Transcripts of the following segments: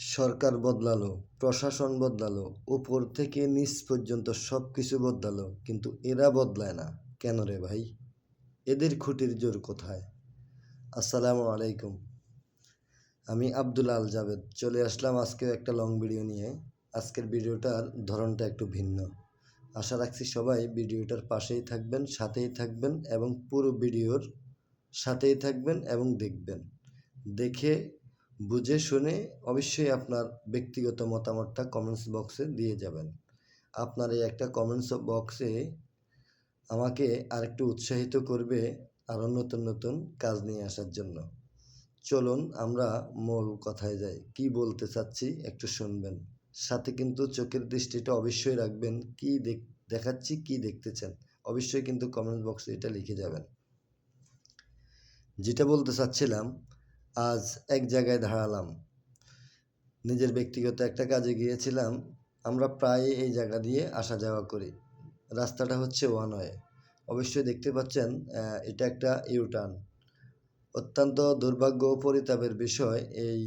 সরকার বদলালো, প্রশাসন বদলালো, উপর থেকে নিচ পর্যন্ত সব কিছু বদলালো, কিন্তু এরা বদলায় না। কেন রে ভাই? এদের খুঁটির জোর কোথায়? আসসালামু আলাইকুম। আমি আব্দুল আল জাভেদ চলে আসলাম আজকে একটা লং ভিডিও নিয়ে। আজকের ভিডিওটার ধরনটা একটু ভিন্ন। আশা রাখছি সবাই ভিডিওটার পাশেই থাকবেন, সাথেই থাকবেন এবং পুরো ভিডিওর সাথেই থাকবেন এবং দেখবেন। দেখে বুঝে শুনে অবশ্যই আপনার ব্যক্তিগত মতামতটা কমেন্টস বক্সে দিয়ে যাবেন। আপনার এই একটা কমেন্টস বক্সে আমাকে আরেকটু উৎসাহিত করবে আরও নতুন নতুন কাজ নিয়ে আসার জন্য। চলুন আমরা মূল কথায় যাই। কি বলতে চাচ্ছি একটু শুনবেন। সাথে কিন্তু চোখের দৃষ্টিটা অবশ্যই রাখবেন। কি দেখ, দেখাচ্ছি, কি দেখতেছেন? অবশ্যই কিন্তু কমেন্ট বক্সে এটা লিখে যাবেন। যেটা বলতে চাচ্ছিলাম আজ এক জায়গায় দাঁড়ালাম। নিজের ব্যক্তিগত একটা কাজে গিয়েছিলাম। আমরা প্রায় এই জায়গা দিয়ে আসা যাওয়া করি। রাস্তাটা হচ্ছে ওয়ান ওয়ে অবশ্যই দেখতে পাচ্ছেন এটা একটা ইউটার্ন। অত্যন্ত দুর্ভাগ্য ও পরিতাপের বিষয়, এই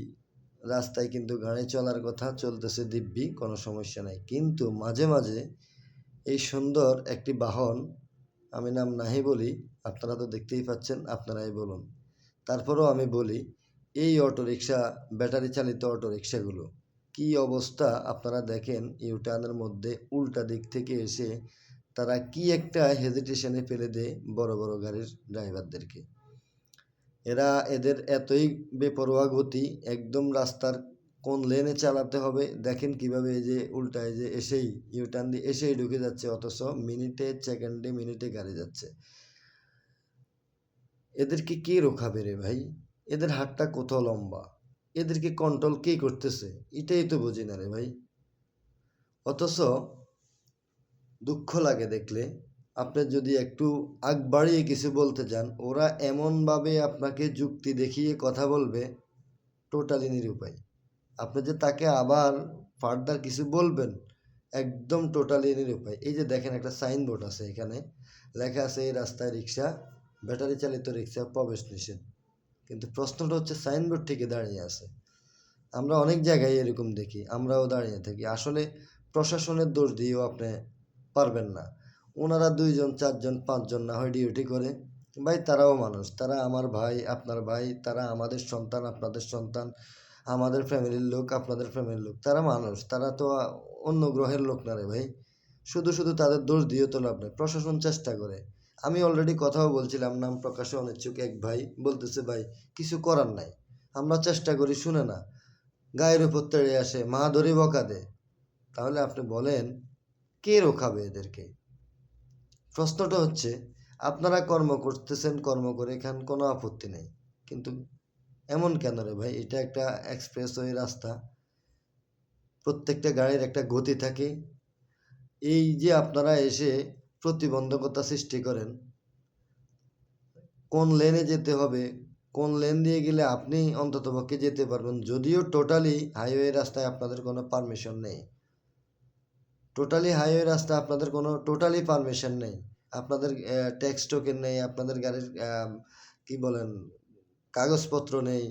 রাস্তায় কিন্তু গাড়ি চলার কথা চলতেছে দিব্যি, কোনো সমস্যা নাই। কিন্তু মাঝে মাঝে এই সুন্দর একটি বাহন, আমি নাম নাহি বলি, আপনারা তো দেখতেই পাচ্ছেন, আপনারাই বলুন। তারপরেও আমি বলি, এই অটোরিকশা ব্যাটারি চালিত অটোরিকশাগুলো কি অবস্থা আপনারা দেখেন ইউটার্নের মধ্যে উল্টা দিক থেকে এসে তারা কি একটা হেজিটেশনে ফেলে দেয় বড় বড় গাড়ির ড্রাইভারদেরকে। এরা এদের এতই বেপরোয়া গতি, একদম রাস্তার কোন লেনে চালাতে হবে, দেখেন কীভাবে এই যে উল্টায় যে এসেই, ইউটার্ন দিয়ে এসেই ঢুকে যাচ্ছে, অথচ মিনিটে, সেকেন্ডে, মিনিটে গাড়ি যাচ্ছে। এদেরকে কে রোখাবে রে ভাই? এদের হাতটা কত লম্বা। এদেরকে কন্ট্রোল কে করতেছে? এটাই তো বুঝি না রে ভাই। অথচ দুঃখ লাগে দেখলে। আপনি যদি একটু আগ বাড়িয়ে কিছু বলতে যান ওরা এমনভাবে আপনাকে যুক্তি দেখিয়ে কথা বলবে টোটালি নিরুপায়। আপনি যে তাকে আবার ফার্দার কিছু বলবেন, একদম টোটালি নিরুপায়। এই যে দেখেন একটা সাইনবোর্ড আছে এখানে। লেখা আছে এই রাস্তায় রিক্সা ব্যাটারি চালিত রিক্সা প্রবেশ নিষেধ। কিন্তু প্রশ্নটা হচ্ছে সাইনবোর্ড থেকে দাঁড়িয়ে আছে। আমরা অনেক জায়গায় এরকম দেখি, আমরাও দাঁড়িয়ে থাকি। আসলে প্রশাসনের দোষ দিয়েও আপনি পারবেন না। ওনারা দুইজন, চারজন, পাঁচজন না হয় ডিউটি করে। ভাই, তারাও মানুষ। তারা আমার ভাই, আপনার ভাই, তারা আমাদের সন্তান, আপনাদের সন্তান, আমাদের ফ্যামিলির লোক, আপনাদের ফ্যামিলির লোক। তারা মানুষ। তারা তো অন্য গ্রহের লোক না রে ভাই। শুধু শুধু তাদের দোষ দিয়ে তো লাভ নেই। প্রশাসন চেষ্টা করে। আমি অলরেডি কথাও বলছিলাম, নাম প্রকাশে অনিচ্ছুক এক ভাই, বলতেছে, ভাই, কিছু করার নাই। আমরা চেষ্টা করি, শুনে না। গায়ের উপর তেড়ে আসে, মা ধরে বকা দেয়। তাহলে আপনি বলেন, কে রোখাবে এদেরকে? প্রশ্নটা হচ্ছে, আপনারা কর্ম করতেছেন, কর্ম করে খান কোনো আপত্তি নেই। কিন্তু এমন কেন রে ভাই? এটা একটা এক্সপ্রেসওয়ে রাস্তা। প্রত্যেকটা গাড়ির একটা গতি থাকে। এই যে আপনারা এসে প্রতিবন্ধকতা সৃষ্টি করেন। কোন লেনে যেতে হবে? কোন লেন দিয়ে গেলে আপনি অন্ততপক্ষে যেতে পারবেন? যদিও টোটালি হাইওয়ে রাস্তায় আপনাদের কোনো পারমিশন নেই। টোটালি হাইওয়ে রাস্তা আপনাদের কোনো টোটালি পারমিশন নেই। আপনাদের ট্যাক্স টোকেন নেই, আপনাদের গাড়ির কি বলেন, কাগজপত্র নেই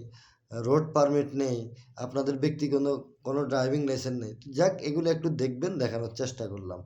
রোড পারমিট নেই, আপনাদের ব্যক্তিগত কোনো ড্রাইভিং লাইসেন্স নেই। যাক, এগুলো একটু দেখবেন, দেখানোর চেষ্টা করলাম।